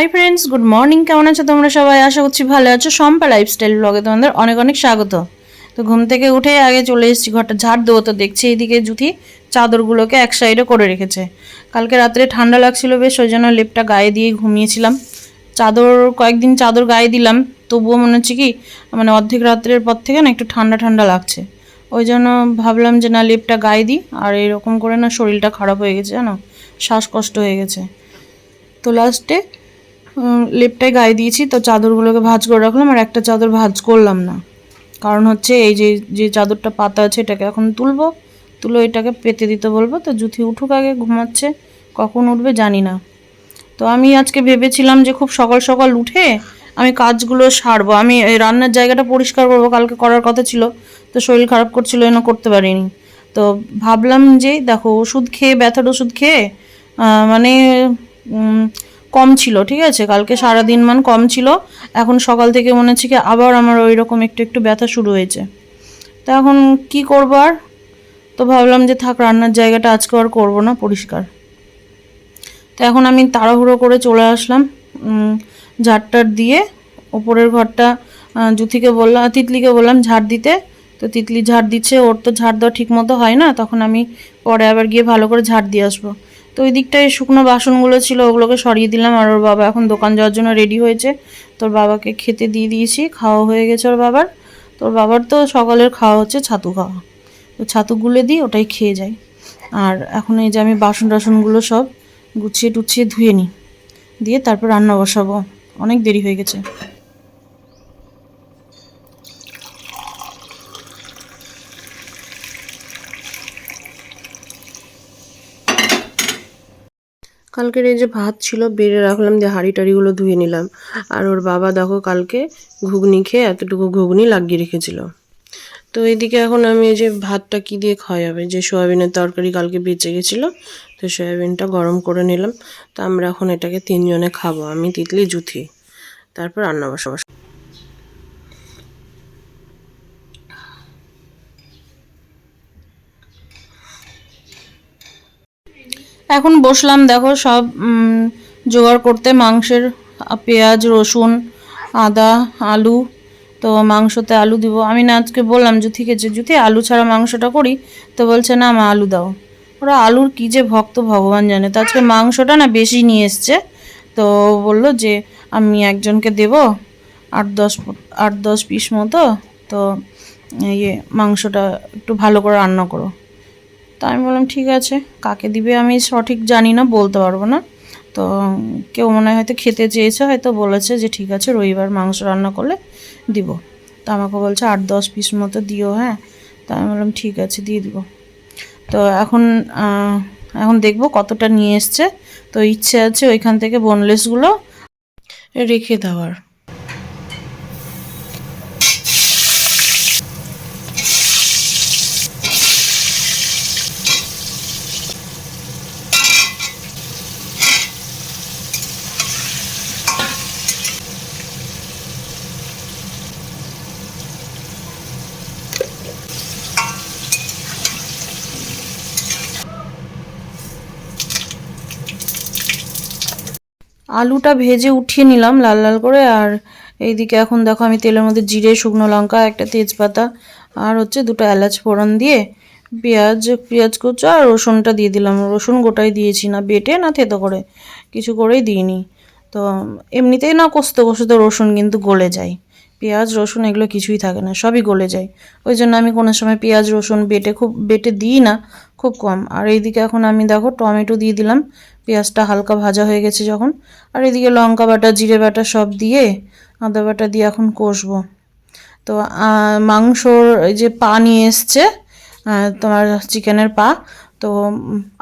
Hi friends good morning কেমন আছো তোমরা সবাই? আশা করছি ভালো আছো। সম্পা লাইফস্টাইল ব্লগে তোমাদের অনেক অনেক স্বাগত। তো ঘুম থেকে উঠে আগে চলে এসেছি, ঘরটা ঝাড় দেবো। তো দেখছি এইদিকে জুথি চাদরগুলোকে এক সাইডে করে রেখেছে। কালকে রাত্রে ঠান্ডা লাগছিল বেশ, ওই জন্য লেপটা গায়ে দিয়ে ঘুমিয়েছিলাম। চাদর, কয়েকদিন চাদর গায়ে দিলাম, তবুও মনে হচ্ছে কি মানে অর্ধেক রাত্রের পর থেকে না একটু ঠান্ডা ঠান্ডা লাগছে। ওই জন্য ভাবলাম যে না, লেপটা গায়ে দিই। আর এরকম করে না শরীরটা খারাপ হয়ে গেছে, জানো? শ্বাসকষ্ট হয়ে গেছে। তো লাস্টে লেপটাই গায়ে দিয়েছি, তো চাদরগুলোকে ভাঁজ করে রাখলাম আর একটা চাদর ভাঁজ করলাম না। কারণ হচ্ছে এই যে যে চাদরটা পাতা আছে এটাকে এখন তুলবো, তুলে এটাকে পেতে দিতে বলব, তো জুথি উঠুক আগে, ঘুমাচ্ছে, কখন উঠবে জানি না। তো আমি আজকে ভেবেছিলাম যে খুব সকাল সকাল উঠে আমি কাজগুলো সারবো। আমি রান্নার জায়গাটা পরিষ্কার করব, কালকে করার কথা ছিল, তো শরীর খারাপ করছিল এনে করতে পারিনি। তো ভাবলাম যে, দেখো ওষুধ খেয়ে, ব্যথার ওষুধ খেয়ে মানে কম ছিল, ঠিক আছে? কালকে সারাদিন মান কম ছিল। এখন সকাল থেকে মনে হচ্ছে কি আবার আমার ওই রকম একটু একটু ব্যথা শুরু হয়েছে। তো এখন কি করব আর? তো ভাবলাম যে থাক, রান্নার জায়গাটা আজকে আর করব না, পরিষ্কার। তো এখন আমি তাড়াহুড়ো করে চলে আসলাম ঝাড়টার দিয়ে ওপরের ঘরটা জুথিকে বললাম তিতলিকে বললাম ঝাড় দিতে। তো তিতলি ঝাড় দিচ্ছে, ওর তো ঝাড় দেওয়া ঠিক মতো হয় না। তখন আমি পরে আবার গিয়ে ভালো করে ঝাড় দিয়ে আসব। তো ওই দিকটায় শুকনো বাসনগুলো ছিল, ওগুলোকে সরিয়ে দিলাম আর ওর বাবা এখন দোকান যাওয়ার জন্য রেডি হয়েছে। তোর বাবাকে খেতে দিয়ে দিয়েছি, খাওয়া হয়ে গেছে ওর বাবার। তোর বাবার তো সকালের খাওয়া হচ্ছে ছাতু খাওয়া। তো ছাতু গুলে দিই ওটাই খেয়ে যায়। আর এখন এই যে আমি বাসন টাসনগুলো সব গুছিয়ে টুছিয়ে ধুয়ে নিই। দিয়ে তারপর রান্না বসাবো। অনেক দেরি হয়ে গেছে। কালকের এই যে ভাত ছিল, বেড়ে রাখলাম যে হাঁড়ি টাড়িগুলো ধুয়ে নিলাম। আর ওর বাবা দেখো কালকে ঘুগনি খেয়ে এতটুকু ঘুগনি লাগিয়ে রেখেছিল। তো এদিকে এখন আমি এই যে ভাতটা কি দিয়ে খাওয়া যাবে? যে সয়াবিনের তরকারি কালকে বেঁচে গেছিল, তো সয়াবিনটা গরম করে নিলাম। তো আমরা এখন এটাকে তিনজনে খাব, আমি তিতলি, জুথি। তারপর রান্না বসাবো। এখন বসলাম, দেখো সব জোগাড় করতে। মাংসের পেঁয়াজ, রসুন, আদা, আলু, তো মাংসতে আলু দিব। আমি না আজকে বললাম জুথিকে যে জুথি, আলু ছাড়া মাংসটা করি? তো বলছে, না মা, আলু দাও। ওরা আলুর কী যে ভক্ত ভগবান জানে। তো আজকে মাংসটা না বেশি নিয়ে এসছে। তো বলল যে, আমি একজনকে দেব আট দশ আট দশ পিস মতো। তো ইয়ে মাংসটা একটু ভালো করে রান্না করো। তা আমি বললাম, ঠিক আছে, কাকে দিবে আমি সঠিক জানি না, বলতে পারব না। তো কেউ মনে হয়তো খেতে চেয়েছে, হয়তো বলেছে যে, ঠিক আছে, রবিবার মাংস রান্না করলে দিব। তো আমাকে বলছে, আট, দশ পিস মতো দিও হ্যাঁ? তা আমি বললাম, ঠিক আছে, দিয়ে দিব। তো এখন এখন দেখব কতটা নিয়ে এসছে। তো ইচ্ছে আছে ওইখান থেকে বোনলেসগুলো রেখে দেওয়ার। আলুটা ভেজে উঠিয়ে নিলাম লাল লাল করে, আর এইদিকে এখন দেখো আমি তেলের মধ্যে জিরে, শুকনো লঙ্কা, একটা তেজপাতা, আর হচ্ছে দুটো এলাচ ফোড়ন দিয়ে পেঁয়াজ পেঁয়াজ কুচো আর রসুনটা দিয়ে দিলাম। রসুন গোটাই দিয়েছি না, বেটে না থেতো করে, কিছু করেই দিইনি। তো এমনিতেই না কষতে কষতে রসুন কিন্তু গলে যায়। পেঁয়াজ, রসুন এগুলো কিছুই থাকে না, সবই গলে যায়। ওই জন্য আমি কোনো সময় পেঁয়াজ, রসুন বেটে খুব, বেটে দিই না, খুব কম। আর এইদিকে এখন আমি দেখো টমেটো দিয়ে দিলাম পেঁয়াজটা হালকা ভাজা হয়ে গেছে যখন। আর এদিকে লঙ্কা বাটা, জিরে বাটা সব দিয়ে আদা বাটা দিয়ে এখন কষবো। তো মাংসর এই যে পা নিয়ে এসছে তোমার চিকেনের পা, তো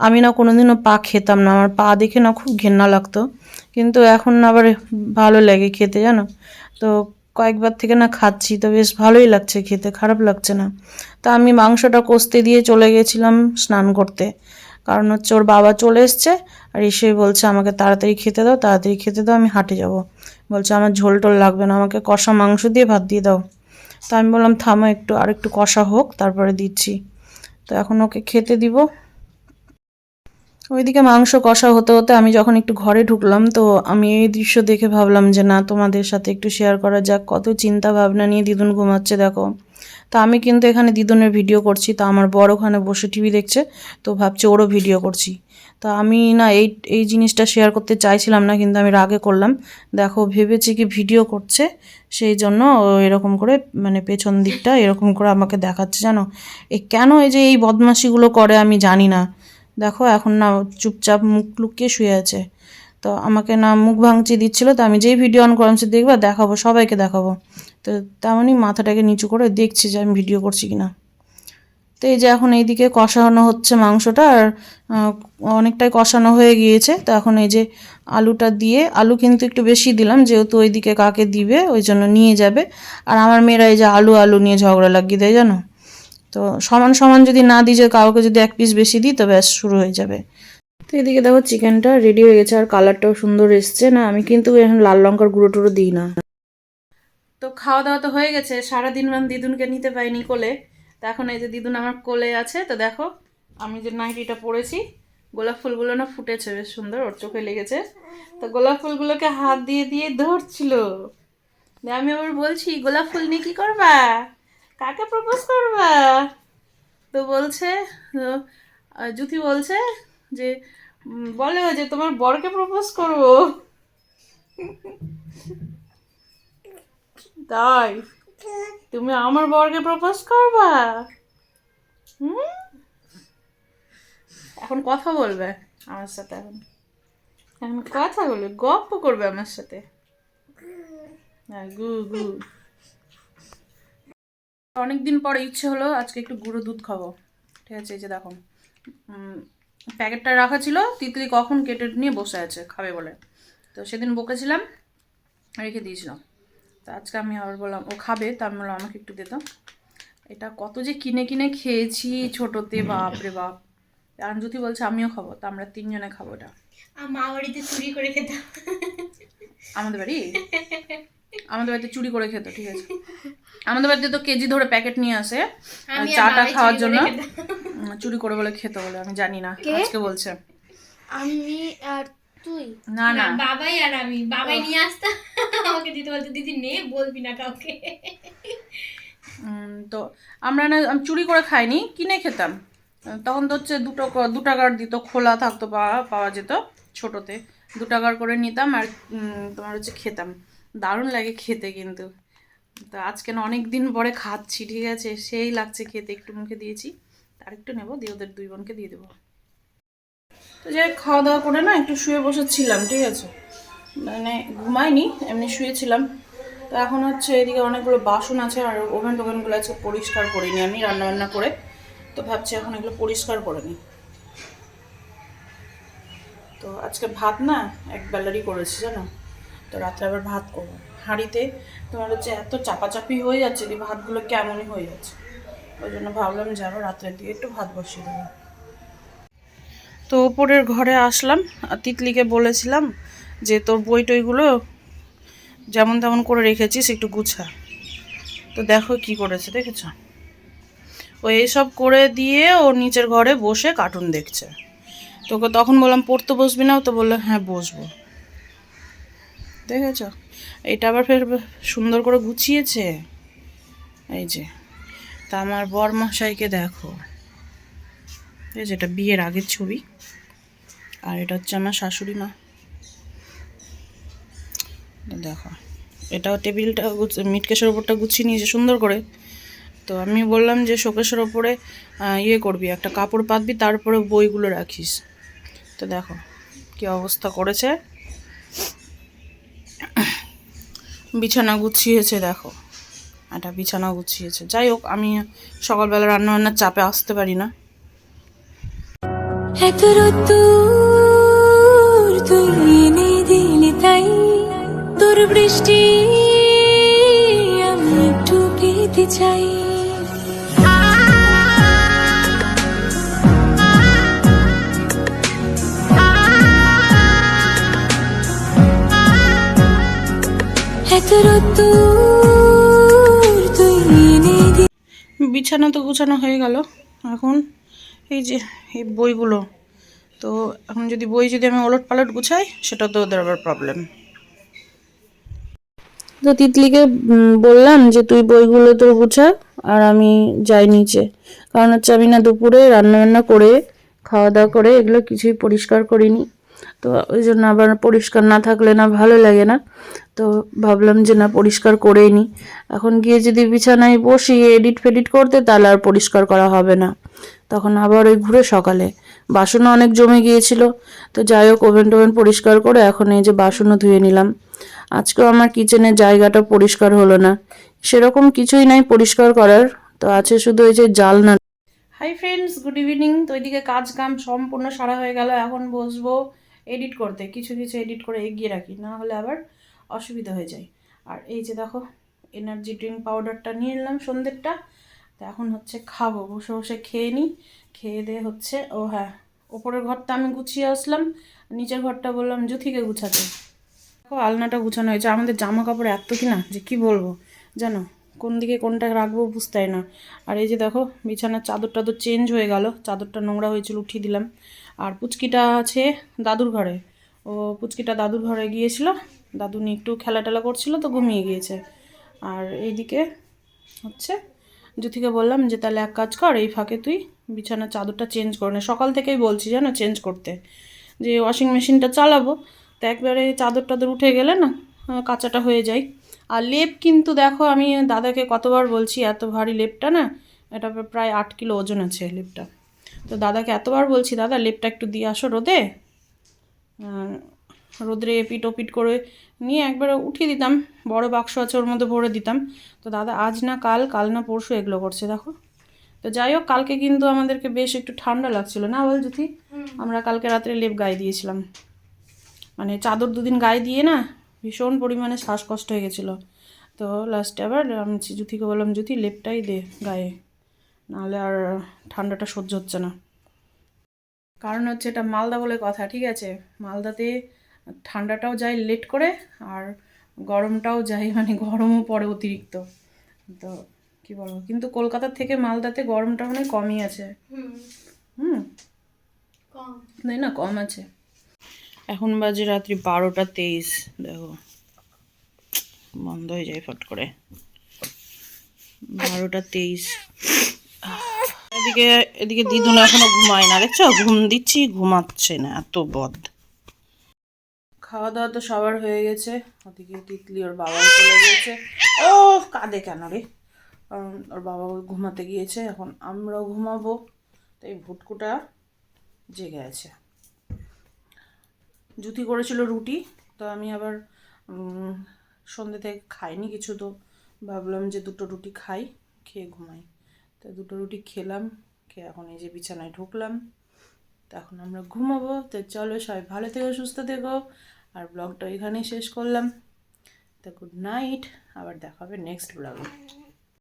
আমি না কোনোদিনও পা খেতাম না। আমার পা দেখে না খুব ঘেন্না লাগতো। কিন্তু এখন আবার ভালো লাগে খেতে, জানো? তো কয়েকবার থেকে না খাচ্ছি, তো বেশ ভালোই লাগছে খেতে, খারাপ লাগছে না। তা আমি মাংসটা কষতে দিয়ে চলে গেছিলাম স্নান করতে। কারণ হচ্ছে ওর বাবা চলে এসছে আর এসে বলছে, আমাকে তাড়াতাড়ি খেতে দাও, তাড়াতাড়ি খেতে দাও, আমি হাঁটে যাব। বলছে, আমার ঝোল টোল লাগবে না, আমাকে কষা মাংস দিয়ে ভাত দিয়ে দাও। তো আমি বললাম, থামো একটু, আর একটু কষা হোক, তারপরে দিচ্ছি। তো এখন ওকে খেতে দিব। ওইদিকে মাংস কষা হতে হতে আমি যখন একটু ঘরে ঢুকলাম, তো আমি এই দৃশ্য দেখে ভাবলাম যে, না, তোমাদের সাথে একটু শেয়ার করা যাক, কত চিন্তা ভাবনা নিয়ে দিদুন ঘুমাচ্ছে, দেখো। তা আমি কিন্তু এখানে দিদুনের ভিডিও করছি, তা আমার বড় ওখানে বসে টিভি দেখছে, তো ভাবছে ওরও ভিডিও করছি। তা আমি না এই এই জিনিসটা শেয়ার করতে চাইছিলাম না, কিন্তু আমি রাগে করলাম। দেখো, ভেবেছি কি ভিডিও করছে, সেই জন্য এরকম করে মানে পেছন দিকটা এরকম করে আমাকে দেখাচ্ছে, জানো? এ কেন এই যে এই বদমাশিগুলো করে আমি জানি না। দেখো, এখন না চুপচাপ মুখ লুকিয়ে শুয়ে আছে। তো আমাকে না মুখ ভাঙচি দিচ্ছিল, তো আমি যেই ভিডিও অন করলাম সে দেখবা দেখাবো, সবাইকে দেখাবো। তো তেমনই মাথাটাকে নিচু করে দেখছি যে আমি ভিডিও করছি কিনা। তো এই যে এখন এইদিকে কষানো হচ্ছে মাংসটা, আর অনেকটাই কষানো হয়ে গিয়েছে। তো এখন এই যে আলুটা দিয়ে, আলু কিন্তু একটু বেশি দিলাম, যেহেতু ওইদিকে কাকে দিবে, ওই জন্য নিয়ে যাবে। আর আমার মেয়েরা এই যে আলু আলু নিয়ে ঝগড়া লাগিয়ে দেয়, জানো? তো সমান সমান যদি না দিই, যে কাউকে যদি এক পিস বেশি দিই, তো ব্যাস, শুরু হয়ে যাবে। তো এদিকে দেখো চিকেনটা রেডি হয়ে গেছে আর কালারটাও সুন্দর এসছে না? আমি কিন্তু এখন লাল লঙ্কার গুঁড়ো টুড়ো দিই না। তো খাওয়া দাওয়া তো হয়ে গেছে। সারাদিন ম্যাম দিদুনকে নিতে পাইনি কোলে। তো এখন এই যে দিদুন আমার কোলে আছে তো দেখো আমি যে নাইটিটা পরেছি গোলাপ ফুলগুলো না ফুটেছে বেশ সুন্দর ওর চোখে লেগেছে। তো গোলাপ ফুলগুলোকে হাত দিয়ে দিয়ে ধরছিল। আমি আবার বলছি গোলাপ ফুল নিয়ে কি করবা? কাকে প্রপোজ করবা? তো বলছে তো, আহ, জুথি বলছে যে বলে যে, তোমার বরকে প্রপোজ করব। তাই? তুমি আমার বরকে প্রপোজ করবা? হুম? এখন কথা বলবে আমার সাথে এখন। এখন কথা বলবে, গপ্প করবে আমার সাথে। হ্যাঁ গু গু। অনেকদিন পর ইচ্ছে হলো আজকে একটু গুঁড়ো দুধ খাব। ঠিক আছে, এই যে দেখো। প্যাকেটটা রাখা ছিল তিতলি কখন কেটে নিয়ে বসে আছে খাবে বলে। তো সেদিন বকেছিলাম রেখে দিয়েছিলাম। তো আজকে আমি আবার বললাম ও খাবে তা আমি বললাম আমাকে একটু দে তো। এটা কত যে কিনে কিনে খেয়েছি ছোটোতে বাপ রে বাপ। যদি বলছে আমিও খাব তো আমরা তিনজনে খাব এটা। মা বাড়িতে চুরি করে খেতাম আমাদের বাড়ি? আমাদের বাড়িতে চুরি করে খেত ঠিক আছে। আমাদের বাড়িতে তো কেজি ধরে প্যাকেট নিয়ে আসে চাটা খাওয়ার জন্য। চুরি করে বলে খেতে বলে আমি জানি না আজকে বলছে। আমি আর তুই? না না। বাবাই আর আমি। বাবাই নিয়ে আসতাম। আমাকে দিতে বলতো দিদি নে বলবি না কাউকে। তো আমরা না আমি চুরি করে খাইনি কিনে খেতাম। তখন তো হচ্ছে দুটো ক- দু টাকার দিত খোলা থাকতো পাওয়া পাওয়া যেত ছোটোতে। দু টাকার করে নিতাম আর তোমার হচ্ছে খেতাম। দারুণ লাগে খেতে কিন্তু। তো আজকে না অনেক দিন পরে খাচ্ছি ঠিক আছে? সেই লাগছে খেতে একটু মুখে দিয়েছি। আর একটু নেব, দিয়ে ওদের দুই বোনকে দিয়ে দেবো। তো যাই খাওয়া দাওয়া করে না, একটু শুয়ে বসেছিলাম, ঠিক আছে? মানে ঘুমাইনি, এমনি শুয়েছিলাম। তো এখন হচ্ছে এদিকে অনেকগুলো বাসন আছে, আর ওভেন টোভেনগুলো আছে, পরিষ্কার করিনি আমি রান্নাবান্না করে। তো ভাবছি এখন এগুলো পরিষ্কার করে নিই। তো আজকে ভাত না, এক বেলারই করেছি, জানো? তো রাত্রে আবার ভাত করব। হাঁড়িতে তোমার হচ্ছে এত চাপাচাপি হয়ে যাচ্ছে যে ভাতগুলো কেমনই হয়ে যাচ্ছে। ওই জন্য ভাবলাম যে আবার রাত্রের দিকে একটু ভাত বসিয়ে দেবো। তো ওপরের ঘরে আসলাম, আর তিতলিকে বলেছিলাম যে তোর বই টইগুলো যেমন তেমন করে রেখেছিস একটু গুছা। তো দেখো কি করেছে, দেখেছ? ও এইসব করে দিয়ে ও নিচের ঘরে বসে কার্টুন দেখছে। তোকে তখন বললাম, পড়তে বসবি না? তো বলল হ্যাঁ বসবো। দেখেছ? এটা আবার ফের সুন্দর করে গুছিয়েছে। এই যে। তা আমার বরমশাইকে দেখো। এই যে এটা বিয়ের আগের ছবি। আর এটা হচ্ছে আমার শাশুড়ি মা। দেখো, এটাও টেবিলটা মিটকেশের ওপরটা গুছিয়ে নিয়েছে সুন্দর করে। তো আমি বললাম যে শোকেশের ওপরে ইয়ে করবি, একটা কাপড় পাতবি, তারপরে বইগুলো রাখিস। তো দেখো, কি অবস্থা করেছে। বিছানা গুছিয়েছে, দেখো। একটা বিছানা গুছিয়েছে। যাই হোক, আমি সকালবেলা রান্না বান্নার চাপে আসতে পারি না। এত তুই দিলি তাই। তোর বৃষ্টি আমি একটু পেতে চাই। এত রোদ্দুর বিছানা তো গুছানো হয়ে গেল। এখন এই যে, এই বইগুলো, তো এখন যদি বই যদি আমি ওলট পালট গুছাই, সেটা তো ওদের আবার প্রবলেম তো তিতলিকে বললাম যে, তুই বইগুলো তোর গুছা, আর আমি যাই নিচে। কারণ হচ্ছে আমি না দুপুরে রান্না বান্না করে খাওয়া দাওয়া করে এগুলো কিছুই পরিষ্কার করিনি। তো ওই জন্য আবার পরিষ্কার না থাকলে না ভালো লাগে না। তো ভাবলাম যে না, পরিষ্কার করেই নি। এখন গিয়ে যদি বিছানায় বসি, এডিট ফেডিট করতে, তাহলে আর পরিষ্কার করা হবে না। তখন আবার ওই ঘুরে সকালে। বাসনও অনেক জমে গিয়েছিল। তো যাই হোক, ওভেন টোভেন পরিষ্কার করে এখন এই যে বাসনও ধুয়ে নিলাম। আজকেও আমার কিচেনের জায়গাটা পরিষ্কার হলো না। সেরকম কিছুই নাই পরিষ্কার করার। তো আছে শুধু ওই যে জালনা। হাই ফ্রেন্ডস গুড ইভিনিং তো ওইদিকে কাজ কাম সম্পূর্ণ সারা হয়ে গেল। এখন বসবো। এডিট করতে, কিছু কিছু এডিট করে এগিয়ে রাখি, না হলে আবার অসুবিধা হয়ে যায়। আর এই যে দেখো এনার্জি ড্রিঙ্ক পাউডারটা নিয়ে নিলাম সন্ধ্যেরটা। তো এখন হচ্ছে খাব, বসে বসে খেয়ে নিই খেয়ে দিয়ে হচ্ছে, ও হ্যাঁ ওপরের ঘরটা আমি গুছিয়ে আসলাম। নিচের ঘরটা বললাম, জুথিকে গুছাতে। দেখো, আলনাটা গুছানো হয়েছে। আমাদের জামা কাপড় এত কি না যে কি বলব? জানো, কোন দিকে কোনটা রাখব বুঝতেই না। আর এই যে দেখো, বিছানার চাদর টাদর চেঞ্জ হয়ে গেল। চাদরটা নোংরা হয়েছিল, উঠিয়ে দিলাম। আর পুচকিটা আছে দাদুর ঘরে। ও পুচকিটা দাদুর ঘরে গিয়েছিল দাদু নিয়ে একটু খেলা টেলা করছিল তো ঘুমিয়ে গিয়েছে। আর এইদিকে হচ্ছে, জ্যোতিকে বললাম যে তাহলে এক কাজ কর, এই ফাঁকে তুই বিছানার চাদরটা চেঞ্জ করে নে। সকাল থেকেই বলছি জানো চেঞ্জ করতে, যে ওয়াশিং মেশিনটা চালাবো। তো একবারে চাদর টাদর উঠে গেলে না কাঁচাটা হয়ে যায়। আর লেপ কিন্তু দেখো আমি দাদাকে কতবার বলছি, এত ভারী লেপটা না, এটা প্রায় আট কিলো ওজন আছে লেপটা। তো দাদাকে এতবার বলছি দাদা লেপটা একটু দিয়ে আসো রোদে। রোদ্রে এপিট ওপিট করে নিয়ে একবার উঠিয়ে দিতাম বড় বাক্স আছে ওর মধ্যে ভরে দিতাম। তো দাদা আজ না কাল কাল না পরশু এগুলো করছে দেখো। তো যাই হোক কালকে কিন্তু আমাদেরকে বেশ একটু ঠান্ডা লাগছিল না বল জ্যোতি? আমরা কালকে রাত্রে লেপ গায়ে দিয়েছিলাম। মানে চাদর দুদিন গায়ে দিয়ে না ভীষণ পরিমাণে শ্বাসকষ্ট হয়ে গেছিল। তো লাস্টে আবার আমি জ্যোতিকে বললাম জ্যোতি লেপটাই দে গায়ে। নাহলে আর ঠান্ডাটা সহ্য হচ্ছে না। কারণ হচ্ছে এটা মালদা বলে কথা ঠিক আছে? মালদাতে ঠান্ডাটাও যায় লেট করে আর গরমটাও যায় মানে গরমও পড়ে অতিরিক্ত। তো কি বলব? কিন্তু কলকাতার থেকে মালদাতে গরমটা মানে কমই আছে। হুম। তাই না কম আছে। এখন বাজে রাত্রি বারোটা তেইশ দেখো। বন্ধ হয়ে যায় ফট করে। বারোটা তেইশ। এদিকে এদিকে দিদুন এখনও ঘুমায় না, দেখছ? ঘুম দিচ্ছি, ঘুমাচ্ছে না, এত বদ। খাওয়া দাওয়া তো সবার হয়ে গেছে, ওদিকে তিতলি ওর বাবা চলে গিয়েছে। ও, কাঁদে কেন রে? ওর বাবা ঘুমাতে গিয়েছে, এখন আমরাও ঘুমাবো তো এই ভুটকুটা জেগে আছে। জুতি করেছিল রুটি, তো আমি আবার সন্ধ্যে থেকে খাইনি কিছু, তো ভাবলাম যে দুটো রুটি খাই, খেয়ে ঘুমাই। তো দুটো রুটি খেলাম, খেয়ে এখন এই যে বিছানায় ঢুকলাম। তো এখন আমরা ঘুমাবো। তো চলো সবাই ভালো থেকো, সুস্থ থেকো। আর ব্লগটা এখানেই শেষ করলাম। তা গুড নাইট আবার দেখাবে নেক্সট ব্লগে